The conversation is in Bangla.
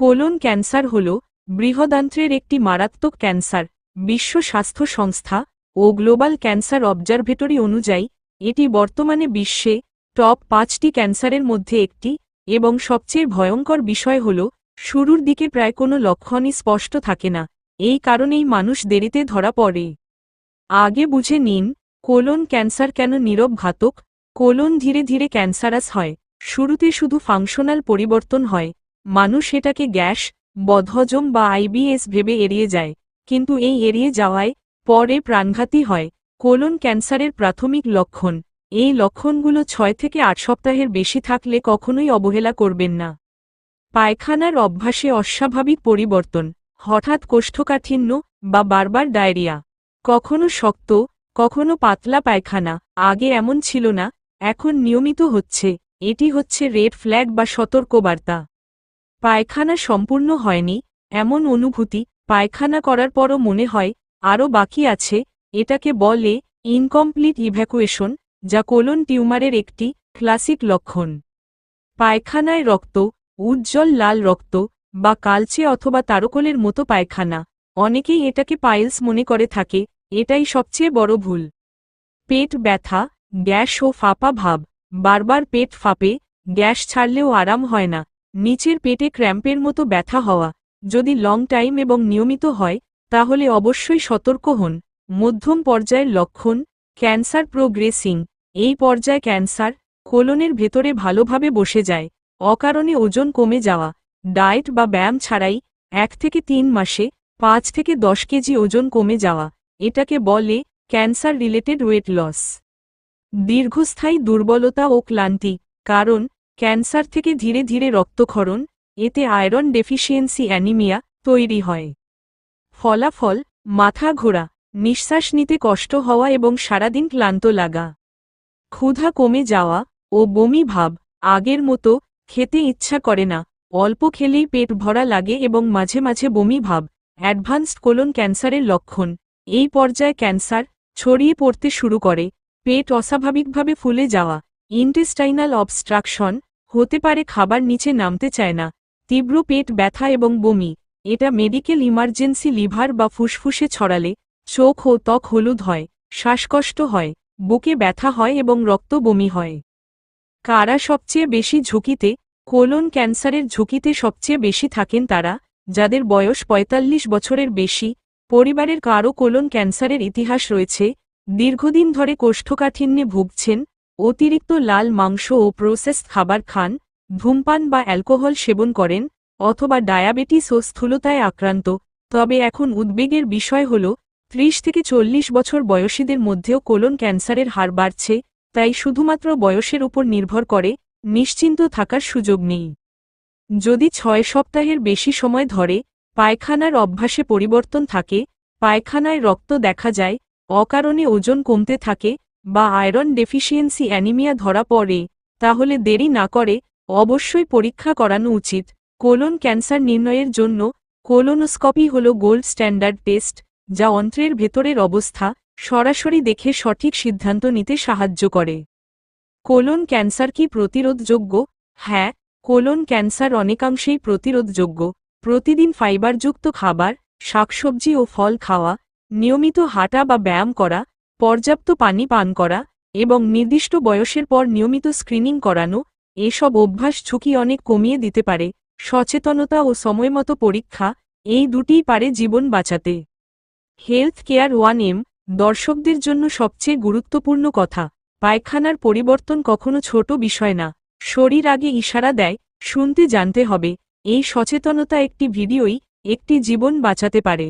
কোলন ক্যান্সার হল বৃহদান্ত্রের একটি মারাত্মক ক্যান্সার। বিশ্ব স্বাস্থ্য সংস্থা ও গ্লোবাল ক্যান্সার অবজারভেটরি অনুযায়ী, এটি বর্তমানে বিশ্বে টপ পাঁচটি ক্যান্সারের মধ্যে একটি এবং সবচেয়ে ভয়ঙ্কর বিষয় হল, শুরুর দিকে প্রায় কোনো লক্ষণই স্পষ্ট থাকে না। এই কারণেই মানুষ দেরিতে ধরা পড়ে। আগে বুঝে নিন, কোলন ক্যান্সার কেন নীরব ঘাতক কোলন ধীরে ধীরে ক্যান্সারাস হয়। শুরুতে শুধু ফাংশনাল পরিবর্তন হয়। মানুষ এটাকে গ্যাস, বদহজম বা আইবিএস ভেবে এড়িয়ে যায়, কিন্তু এই এড়িয়ে যাওয়ায় পরে প্রাণঘাতী হয়। কোলন ক্যান্সারের প্রাথমিক লক্ষণ। এই লক্ষণগুলো ছয় থেকে আট সপ্তাহের বেশি থাকলে কখনোই অবহেলা করবেন না। পায়খানার অভ্যাসে অস্বাভাবিক পরিবর্তন। হঠাৎ কোষ্ঠকাঠিন্য বা বারবার ডায়রিয়া। কখনো শক্ত, কখনো পাতলা পায়খানা। আগে এমন ছিল না, এখন নিয়মিত হচ্ছে। এটি হচ্ছে রেড ফ্ল্যাগ বা সতর্কবার্তা। পায়খানা সম্পূর্ণ হয়নি, এমন অনুভূতি পায়খানা করার পরও মনে হয়, আরও বাকি আছে, এটাকে বলে ইনকমপ্লিট ইভ্যাকুয়েশন যা কোলন টিউমারের একটি ক্লাসিক লক্ষণ। পায়খানায় রক্ত, উজ্জ্বল লাল রক্ত বা কালচে অথবা তারকলের মতো পায়খানা, অনেকেই এটাকে পাইলস মনে করে থাকে, এটাই সবচেয়ে বড় ভুল। পেট ব্যথা, গ্যাস ও ফাঁপা ভাব, বারবার পেট ফাঁপে, গ্যাস ছাড়লেও আরাম হয় না নিচের পেটে ক্র্যাম্পের মতো ব্যথা হওয়া। যদি লং টাইম এবং নিয়মিত হয়, তাহলে অবশ্যই সতর্ক হন। মধ্যম পর্যায়ের লক্ষণ, ক্যান্সার প্রোগ্রেসিং। এই পর্যায়ে ক্যান্সার, কোলনের ভেতরে ভালোভাবে বসে যায়। অকারণে ওজন কমে যাওয়া। ডায়েট বা ব্যায়াম ছাড়াই এক থেকে তিন মাসে পাঁচ থেকে দশ কেজি ওজন কমে যাওয়া। এটাকে বলে ক্যান্সার রিলেটেড ওয়েট লস। দীর্ঘস্থায়ী দুর্বলতা ও ক্লান্তি। কারণ ক্যান্সার থেকে ধীরে ধীরে রক্তক্ষরণ, এতে আয়রন ডেফিসিয়েন্সি অ্যানিমিয়া তৈরি হয়। ফলাফল, মাথা ঘোরা, নিঃশ্বাস নিতে কষ্ট হওয়া এবং সারাদিন ক্লান্ত লাগা। ক্ষুধা কমে যাওয়া ও বমি ভাব, আগের মতো খেতে ইচ্ছা করে না, অল্প খেলেই পেট ভরা লাগে এবং মাঝে মাঝে বমি ভাব, অ্যাডভান্সড কোলন ক্যান্সারের লক্ষণ। এই পর্যায়ে ক্যান্সার ছড়িয়ে পড়তে শুরু করে, পেট অস্বাভাবিকভাবে ফুলে যাওয়া, ইন্টেস্টাইনাল অবস্ট্রাকশন হতে পারে খাবার নিচে নামতে চায় না। তীব্র পেট, ব্যথা এবং বমি। এটা মেডিকেল ইমার্জেন্সি লিভার বা ফুসফুসে ছড়ালে চোখ ও ত্বক হলুদ হয়, শ্বাসকষ্ট হয়, বুকে ব্যথা হয় এবং রক্ত বমি হয়। কারা সবচেয়ে বেশি ঝুঁকিতে, কোলন ক্যান্সারের ঝুঁকিতে সবচেয়ে বেশি থাকেন তারা, যাদের বয়স ৪৫ বছরের বেশি, পরিবারের কারও কোলন ক্যান্সারের ইতিহাস রয়েছে, দীর্ঘদিন ধরে কোষ্ঠকাঠিন্যে ভুগছেন অতিরিক্ত লাল মাংস ও প্রসেস খাবার খান, ধূমপান বা অ্যালকোহল সেবন করেন, অথবা ডায়াবেটিস ও স্থূলতায় আক্রান্ত, তবে এখন উদ্বেগের বিষয় হল, ত্রিশ থেকে চল্লিশ বছর বয়সীদের মধ্যেও কোলন ক্যান্সারের হার বাড়ছে, তাই শুধুমাত্র বয়সের উপর নির্ভর করে, নিশ্চিন্ত থাকার সুযোগ নেই। যদি ছয় সপ্তাহের বেশি সময় ধরে, পায়খানার অভ্যাসে পরিবর্তন থাকে, পায়খানায় রক্ত দেখা যায়, অকারণে ওজন কমতে থাকে বা আয়রন ডেফিসিয়েন্সি অ্যানিমিয়া ধরা পড়ে, তাহলে দেরি না করে অবশ্যই পরীক্ষা করানো উচিত। কোলন ক্যান্সার নির্ণয়ের জন্য কোলোনোস্কপি হল গোল্ড স্ট্যান্ডার্ড টেস্ট, যা অন্ত্রের ভেতরের অবস্থা সরাসরি দেখে সঠিক সিদ্ধান্ত নিতে সাহায্য করে। কোলন ক্যান্সার কি প্রতিরোধযোগ্য? হ্যাঁ কোলন ক্যান্সার অনেকাংশেই প্রতিরোধযোগ্য। প্রতিদিন ফাইবারযুক্ত খাবার, শাকসবজি ও ফল খাওয়া, নিয়মিত হাঁটা বা ব্যায়াম করা পর্যাপ্ত পানি পান করা এবং নির্দিষ্ট বয়সের পর নিয়মিত স্ক্রিনিং করানো, এসব অভ্যাস ঝুঁকি অনেক কমিয়ে দিতে পারে। সচেতনতা ও সময়মতো পরীক্ষা, এই দুটিই পারে জীবন বাঁচাতে। হেলথ কেয়ার ওয়ান এম দর্শকদের জন্য সবচেয়ে গুরুত্বপূর্ণ কথা, পায়খানার পরিবর্তন কখনো ছোট বিষয় না। শরীর আগে ইশারা দেয়, শুনতে জানতে হবে। এই সচেতনতা একটি ভিডিওই একটি জীবন বাঁচাতে পারে।